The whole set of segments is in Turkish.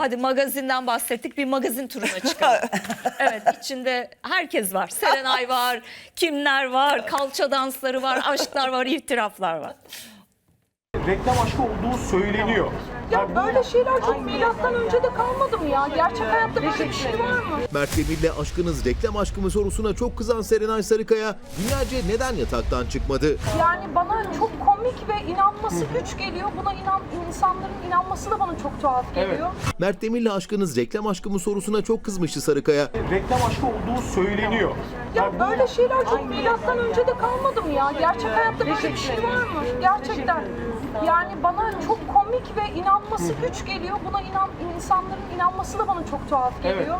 Hadi magazinden bahsettik bir magazin turuna çıkalım. evet içinde herkes var. Serenay var, kimler var, kalça dansları var, aşklar var, itiraflar var. reklam aşkı olduğu söyleniyor. Ya böyle şeyler çok milattan önce de kalmadı mı ya? Gerçek hayatta böyle bir şey var mı? Mert Demir'le aşkınız reklam aşkı mı sorusuna çok kızan Serenay Sarıkaya günlerce neden yataktan çıkmadı? Yani bana çok komik ve inanması güç geliyor. Buna inan insanların inanması da bana çok tuhaf geliyor. Mert Demir'le aşkınız reklam aşkı mı sorusuna çok kızmıştı Sarıkaya. Reklam aşkı olduğu söyleniyor. Ya böyle şeyler çok milattan önce de kalmadı mı ya? Gerçek hayatta böyle bir şey var mı? Gerçekten. Yani bana çok komik ve inanması güç geliyor. Buna inan insanların inanması da bana çok tuhaf geliyor.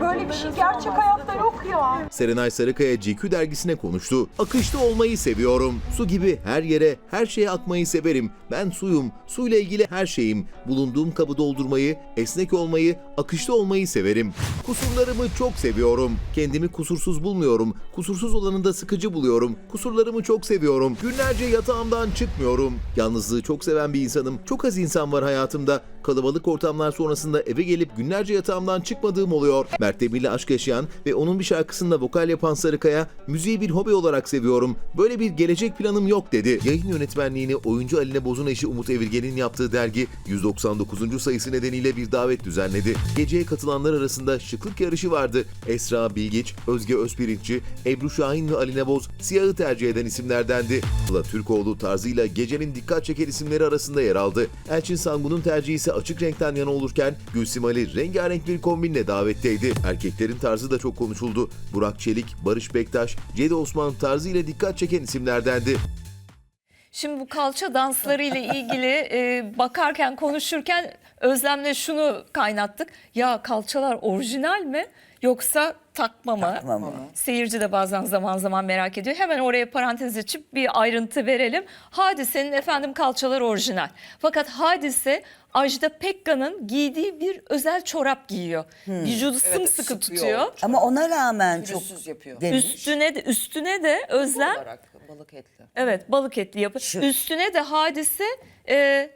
Böyle bir şey gerçek hayatta yok ya. Serenay Sarıkaya GQ dergisine konuştu. Akışta olmayı seviyorum. Su gibi her yere, her şeye akmayı severim. Ben suyum. Suyla ilgili her şeyim. Bulunduğum kabı doldurmayı, esnek olmayı, akışta olmayı severim. Kusurlarımı çok seviyorum. Kendimi kusursuz bulmuyorum. Kusursuz olanı da sıkıcı buluyorum. Kusurlarımı çok seviyorum. Günlerce yatağımdan çıkmıyorum. Yalnızlığı çok seven bir insanım. Çok az insan var hayatımda. Kalabalık ortamlar sonrasında eve gelip günlerce yatağımdan çıkmadığım oluyor. Mert Demir'le aşk yaşayan ve onun bir şarkısında vokal yapan Sarıkaya, müziği bir hobi olarak seviyorum. Böyle bir gelecek planım yok dedi. Yayın yönetmenliğini oyuncu Aline Boz'un eşi Umut Evirgen'in yaptığı dergi 199. sayısı nedeniyle bir davet düzenledi. Geceye katılanlar arasında şıklık yarışı vardı. Esra Bilgiç, Özge Özpirinççi, Ebru Şahin ve Aline Boz siyahı tercih eden isimlerdendi. Sıla Türkoğlu tarzıyla gecenin dikkat çeker isimleri arasında yer aldı. Elçin Sangun'un tercihi ise açık renkten yana olurken Gülsim Ali rengarenk bir kombinle davetteydi. Erkeklerin tarzı da çok konuşuldu. Burak Çelik, Barış Bektaş, Cedi Osman tarzı ile dikkat çeken isimlerdendi. Şimdi bu kalça dansları ile ilgili e, bakarken konuşurken Özlem'le şunu kaynattık. Ya kalçalar orijinal mi yoksa takma mı? Takma mı? Seyirci de bazen zaman zaman merak ediyor. Hemen oraya parantez açıp bir ayrıntı verelim. Hadise'nin efendim kalçalar orijinal. Fakat Hadise Ajda Pekkan'ın giydiği bir özel çorap giyiyor. Vücudu sımsıkı sıkıyor. tutuyor. Ama ona rağmen çok Pürüzsüz yapıyor. demiş. Üstüne de üstüne de Özlem olarak balık etli. Evet balık etli yapı. Şu- Üstüne de hadise e,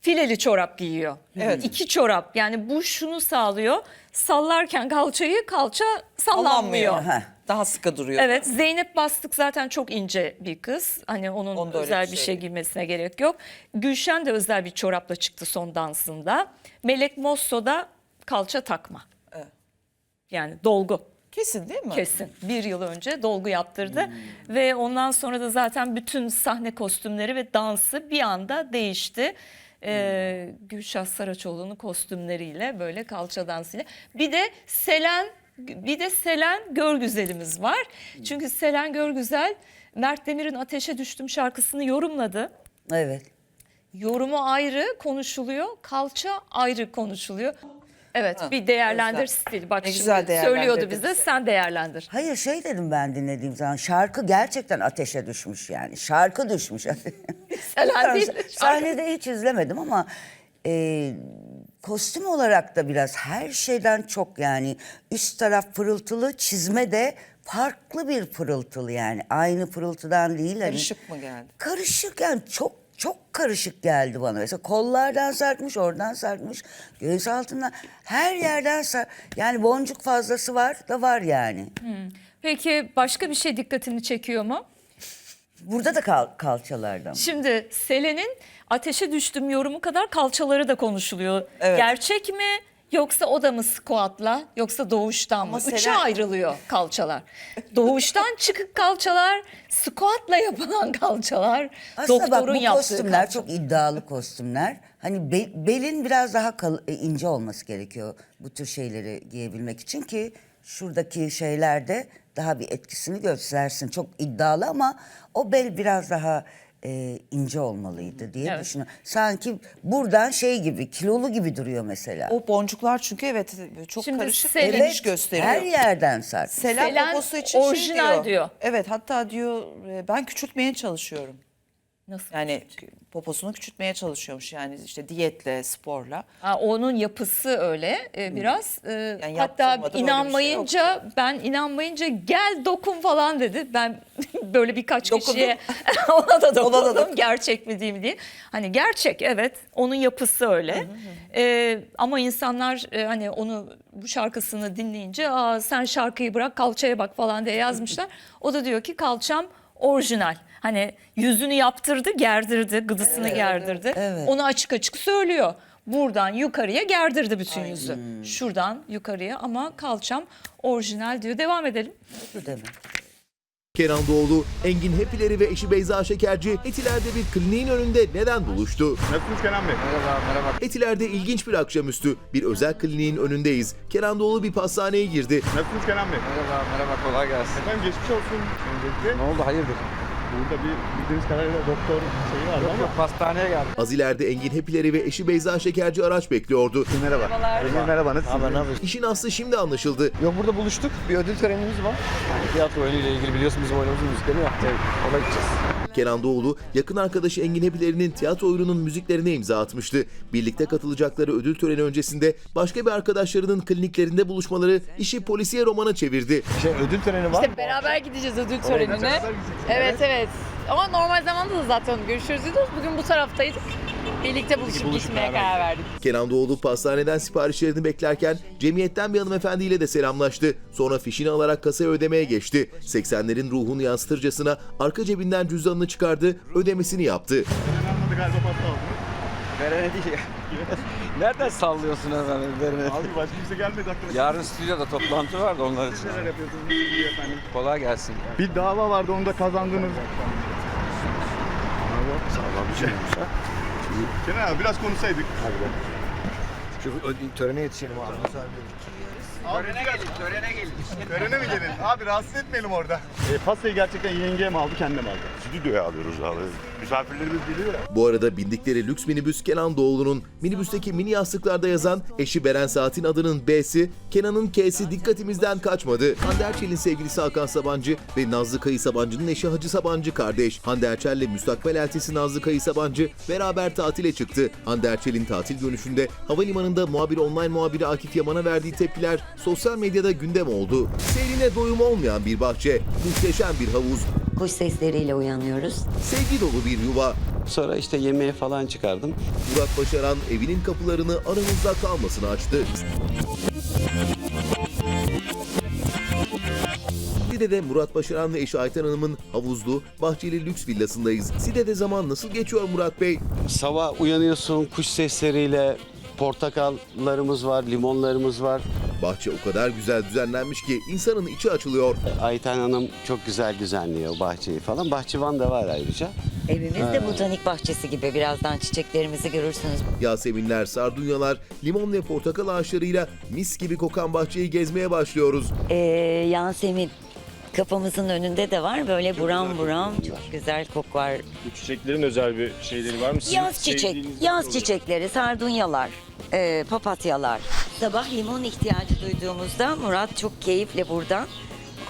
fileli çorap giyiyor. Evet. İki çorap yani bu şunu sağlıyor. Sallarken kalçayı kalça sallanmıyor. Sallanmıyor. Daha sıkı duruyor. Evet Zeynep Bastık zaten çok ince bir kız. Hani onun Onda öyle özel bir bir şey şey giymesine gerek yok. Gülşen de özel bir çorapla çıktı son dansında. Melek Mosso da kalça takma. Evet. Yani dolgu. Kesin değil mi? Kesin. Bir yıl önce dolgu yaptırdı. Ve ondan sonra da zaten bütün sahne kostümleri ve dansı bir anda değişti. Ee, Gülşah Saraçoğlu'nun kostümleriyle böyle kalça dansıyla. Bir de Selen bir de Selen Görgüzel'imiz var. Çünkü Selen Görgüzel Mert Demir'in Ateşe Düştüm şarkısını yorumladı. Evet. Yorumu ayrı konuşuluyor, kalça ayrı konuşuluyor. Evet, bir değerlendir stil. Bak Ne şimdi güzel söylüyordu değerlendirdi bize, sen değerlendir. Hayır şey dedim ben dinlediğim zaman şarkı gerçekten ateşe düşmüş yani. Şarkı düşmüş. Selen değil. Sahnede hiç izlemedim ama e, kostüm olarak da biraz her şeyden çok yani üst taraf pırıltılı çizme de farklı bir pırıltılı yani. Aynı pırıltıdan değil. hani- Karışık mı geldi? Karışık yani çok çok karışık geldi bana. Mesela kollardan sarkmış, oradan sarkmış, göğüs altından her yerden sar. Yani boncuk fazlası var da var yani. Peki başka bir şey dikkatini çekiyor mu? Burada da kal- kalçalardan. Şimdi Selen'in ateşe düştüm yorumu kadar kalçaları da konuşuluyor. Evet. Gerçek mi yoksa o da mı squatla yoksa doğuştan mı? Ama Üçe Selen- ayrılıyor kalçalar. doğuştan çıkık kalçalar, squatla yapılan kalçalar, Aslında bak doktorun bu yaptığı kostümler kalça. çok iddialı kostümler. Hani be- belin biraz daha kal- e, ince olması gerekiyor bu tür şeyleri giyebilmek için ki şuradaki şeylerde daha bir etkisini göstersin. Çok iddialı ama o bel biraz daha e, ince olmalıydı diye Evet. düşünüyorum. Sanki buradan şey gibi kilolu gibi duruyor mesela. O boncuklar çünkü evet çok Şimdi karışık Selen- geniş gösteriyor. Her yerden sark. Selen, Selen poposu için orijinal şey diyor. diyor. Evet hatta diyor e, ben küçültmeye çalışıyorum. Nasıl? Yani poposunu küçültmeye çalışıyormuş yani işte diyetle, sporla. Ha, onun yapısı öyle e, biraz. E, Yani hatta yaptırmadı, böyle şey inanmayınca ben inanmayınca gel dokun falan dedi. Ben böyle birkaç Dokundun. kişiye ona da dokundum. Ona da dokun. gerçek mi mi diye. Hani gerçek evet onun yapısı öyle. E, ama insanlar e, hani onu bu şarkısını dinleyince Aa, sen şarkıyı bırak kalçaya bak falan diye yazmışlar. o da diyor ki kalçam orijinal. Hani yüzünü yaptırdı, gerdirdi, gıdısını gerdirdi. evet. Onu açık açık söylüyor. Buradan yukarıya gerdirdi bütün yüzü. Şuradan yukarıya ama kalçam orijinal diyor. Devam edelim. Demek. Kenan Doğulu, Engin Hepileri ve eşi Beyza Şekerci Etiler'de bir kliniğin önünde neden buluştu? Nasılsınız Kenan Bey? Etiler'de ilginç bir akşamüstü. Bir özel kliniğin önündeyiz. Kenan Doğulu bir pastaneye girdi. Nasılsınız Kenan Bey? Merhaba, merhaba, kolay gelsin. Efendim geçmiş olsun öncelikle. Ne oldu, hayırdır? Burada bir bildiğiniz kadarıyla doktor şeyi vardı Yok ama. yok, pastaneye geldim. Az ileride Engin Hepileri ve eşi Beyza Şekerci araç bekliyordu. Merhaba. Merhaba. Merhaba nasılsınız? Haber, ne yapıyorsun? İşin aslı şimdi anlaşıldı. Yok burada buluştuk, bir ödül törenimiz var. Yani tiyatro oyunuyla ilgili biliyorsun bizim oyunumuzun müzikleri ya. Evet, ona gideceğiz. Kenan Doğulu, yakın arkadaşı Engin Hepilerinin tiyatro oyununun müziklerine imza atmıştı. Birlikte katılacakları ödül töreni öncesinde başka bir arkadaşlarının kliniklerinde buluşmaları işi polisiye romana çevirdi. Şey, ödül töreni var. İşte beraber gideceğiz ödül törenine. Evet evet. Ama normal zamanda da zaten görüşürüz diyorduk. Bugün bu taraftaydık. Birlikte buluşup, buluşup gitmeye karar verdik. Kenan Doğulu pastaneden siparişlerini beklerken cemiyetten bir hanımefendiyle de selamlaştı. Sonra fişini alarak kasaya ödemeye geçti. 80'lerin ruhunu yansıtırcasına arka cebinden cüzdanını çıkardı, ödemesini yaptı. Galiba aldınız. Verene değil ya. Nereden sallıyorsun hemen verene? Abi başka kimse gelmedi arkadaşlar. Yarın stüdyoda toplantı var da onlar için. Neler yapıyorsunuz? Kolay gelsin. Bir dava vardı onu da kazandınız. Sağlam bir şeymiş ha. Kenan abi biraz konuşsaydık. Şu ödül törene yetişelim abi. Törene gelin, törene gelin. Törene mi gelin? Abi rahatsız etmeyelim orada. E, pastayı gerçekten yengeye mi aldı, kendine mi aldı? stüdyoya alıyoruz abi. Misafirlerimiz geliyor ya. Bu arada bindikleri lüks minibüs Kenan Doğulu'nun, minibüsteki mini yastıklarda yazan eşi Beren Saat'in adının B'si, Kenan'ın K'si dikkatimizden kaçmadı. Hande Erçel'in sevgilisi Hakan Sabancı ve Nazlı Kayı Sabancı'nın eşi Hacı Sabancı kardeş. Hande Erçel'le müstakbel eltisi Nazlı Kayı Sabancı beraber tatile çıktı. Hande Erçel'in tatil dönüşünde havalimanında muhabir online muhabiri Akif Yaman'a verdiği tepkiler sosyal medyada gündem oldu. Seyrine doyum olmayan bir bahçe, muhteşem bir havuz, Kuş sesleriyle uyanıyoruz. sevgi dolu bir yuva, Sonra işte yemeğe falan çıkardım. Murat Başaran evinin kapılarını aramızda kalmasını açtı. Side'de Murat Başaran ve eşi Ayten Hanım'ın havuzlu, bahçeli lüks villasındayız. Side'de zaman nasıl geçiyor Murat Bey? Sabah uyanıyorsun kuş sesleriyle, portakallarımız var, limonlarımız var. Bahçe o kadar güzel düzenlenmiş ki insanın içi açılıyor. Ayten Hanım çok güzel düzenliyor bahçeyi falan. Bahçıvan da var ayrıca. Evimiz de botanik bahçesi gibi. Birazdan çiçeklerimizi görürsünüz. Yaseminler, sardunyalar, limon ve portakal ağaçlarıyla mis gibi kokan bahçeyi gezmeye başlıyoruz. Ee, Yasemin kapımızın önünde de var. Böyle buram buram çok güzel kokar. Bu çiçeklerin özel bir şeyleri var mı? Sizin Yaz çiçek, sevdiğiniz yaz bir şey çiçekleri, sardunyalar, e, papatyalar. Sabah limon ihtiyacı duyduğumuzda Murat çok keyifle buradan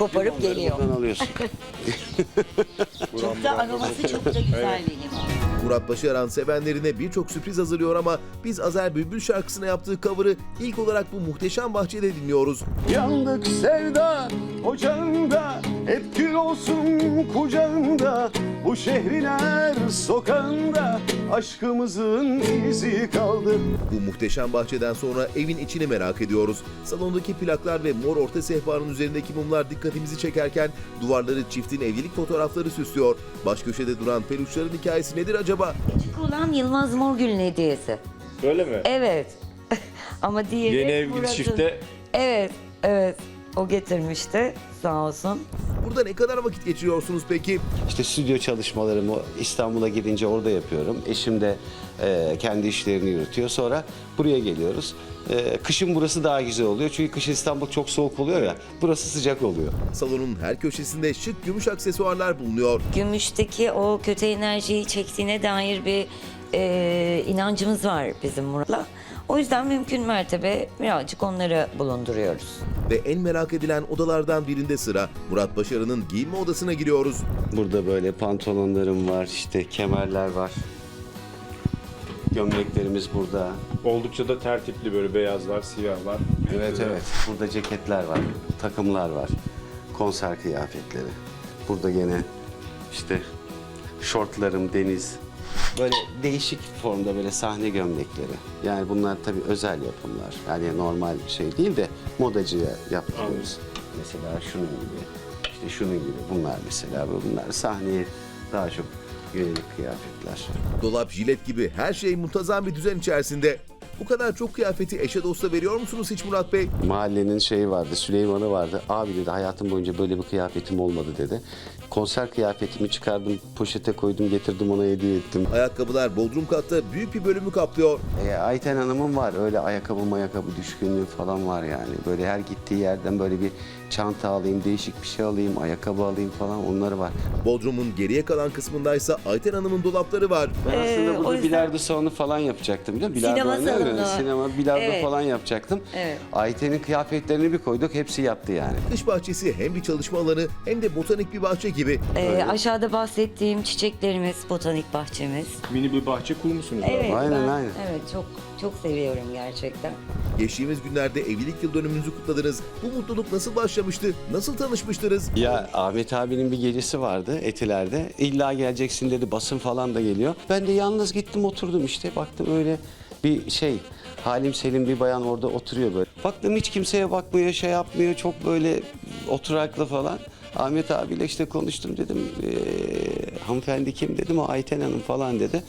koparıp geliyor. Buradan alıyorsun. Çok da aroması çok da güzel bir limon. Murat Başaran sevenlerine birçok sürpriz hazırlıyor ama biz Azer Bülbül şarkısına yaptığı cover'ı ilk olarak bu muhteşem bahçede dinliyoruz. Yandık sevda ocağında Hep gül olsun kucağında Bu şehrin her sokağında Aşkımızın izi kaldı Bu muhteşem bahçeden sonra evin içini merak ediyoruz. Salondaki plaklar ve mor orta sehpanın üzerindeki mumlar dikkatimizi çekerken duvarları çiftin evlilik fotoğrafları süslüyor. Baş köşede duran peluşların hikayesi nedir acaba? Küçük olan Yılmaz Morgül'ün hediyesi. Öyle mi? Evet. Ama diğeri Yeni evli Murat'ın. çifte Evet, evet. O getirmişti sağ olsun. Burada ne kadar vakit geçiriyorsunuz peki? İşte stüdyo çalışmalarımı İstanbul'a gidince orada yapıyorum. Eşim de e, kendi işlerini yürütüyor. Sonra buraya geliyoruz. E, kışın burası daha güzel oluyor. Çünkü kışın İstanbul çok soğuk oluyor ya. Burası sıcak oluyor. Salonun her köşesinde şık gümüş aksesuarlar bulunuyor. Gümüşteki o kötü enerjiyi çektiğine dair bir e, inancımız var bizim Murat'la. O yüzden mümkün mertebe birazcık onları bulunduruyoruz. Ve en merak edilen odalardan birinde sıra Murat Başarı'nın giyinme odasına giriyoruz. Burada böyle pantolonlarım var, işte kemerler var. Gömleklerimiz burada. Oldukça da tertipli böyle beyazlar, siyahlar. Evet evet. Burada ceketler var, takımlar var. Konser kıyafetleri. Burada gene işte şortlarım, deniz. Böyle değişik formda böyle sahne gömlekleri. Yani bunlar tabii özel yapımlar. Yani normal bir şey değil de modacıya yaptırıyoruz. Mesela şunun gibi, işte şunun gibi bunlar mesela. Bunlar sahneye daha çok yönelik kıyafetler. Dolap, jilet gibi her şey muntazam bir düzen içerisinde. Bu kadar çok kıyafeti eşe dosta veriyor musunuz hiç Murat Bey? Mahallenin şeyi vardı, Süleyman'ı vardı. Abi dedi hayatım boyunca böyle bir kıyafetim olmadı dedi. Konser kıyafetimi çıkardım, poşete koydum, getirdim ona hediye ettim. Ayakkabılar Bodrum katta büyük bir bölümü kaplıyor. E, Ayten Hanım'ın var öyle ayakkabı mayakkabı düşkünlüğü falan var yani. Böyle her gittiği yerden böyle bir çanta alayım, değişik bir şey alayım, ayakkabı alayım falan onları var. Bodrum'un geriye kalan kısmındaysa Ayten Hanım'ın dolapları var. Ben Ee, aslında o burada yüzden- bilardo salonu falan yapacaktım biliyor musun? Bilardo Sinema oynuyor ya, salonu. Sinema, bilardo Evet. falan yapacaktım. Evet. Ayten'in kıyafetlerini bir koyduk hepsi yattı yani. Dış bahçesi hem bir çalışma alanı hem de botanik bir bahçe gibi. Ee, aşağıda bahsettiğim çiçeklerimiz, botanik bahçemiz. Mini bir bahçe kurmuşsunuz. Evet, Aynen, ben- aynen. Evet, çok çok seviyorum gerçekten. Geçtiğimiz günlerde evlilik yıl dönümünüzü kutladınız. Bu mutluluk nasıl başlamıştı? Nasıl tanışmıştınız? Ya Ahmet abinin bir gecesi vardı Etiler'de. İlla geleceksin dedi basın falan da geliyor. Ben de yalnız gittim oturdum işte baktım öyle bir şey Halim Selim bir bayan orada oturuyor böyle. Baktım hiç kimseye bakmıyor şey yapmıyor çok böyle oturaklı falan. Ahmet abiyle işte konuştum dedim. "Ee, hanımefendi kim dedim o Ayten Hanım falan dedi.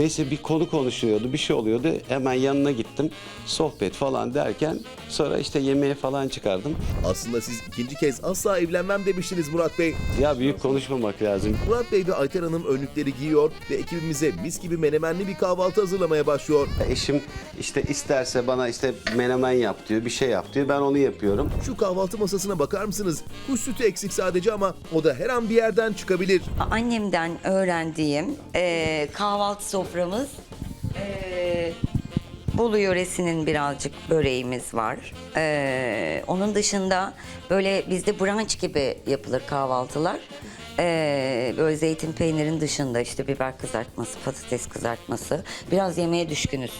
Neyse bir konu konuşuluyordu bir şey oluyordu hemen yanına gittim. Sohbet falan derken sonra işte yemeğe falan çıkardım. Aslında siz ikinci kez asla evlenmem demiştiniz Murat Bey. Ya büyük konuşmamak lazım. Murat Bey ve Ayten Hanım önlükleri giyiyor ve ekibimize mis gibi menemenli bir kahvaltı hazırlamaya başlıyor. Eşim işte isterse bana işte menemen yap diyor, bir şey yap diyor. Ben onu yapıyorum. Şu kahvaltı masasına bakar mısınız? Kuş sütü eksik sadece ama o da her an bir yerden çıkabilir. Annemden öğrendiğim e, kahvaltı soframız e, Bolu yöresinin birazcık böreğimiz var. E, onun dışında böyle bizde brunch gibi yapılır kahvaltılar. E, böyle zeytin peynirin dışında işte biber kızartması, patates kızartması. Biraz yemeğe düşkünüz.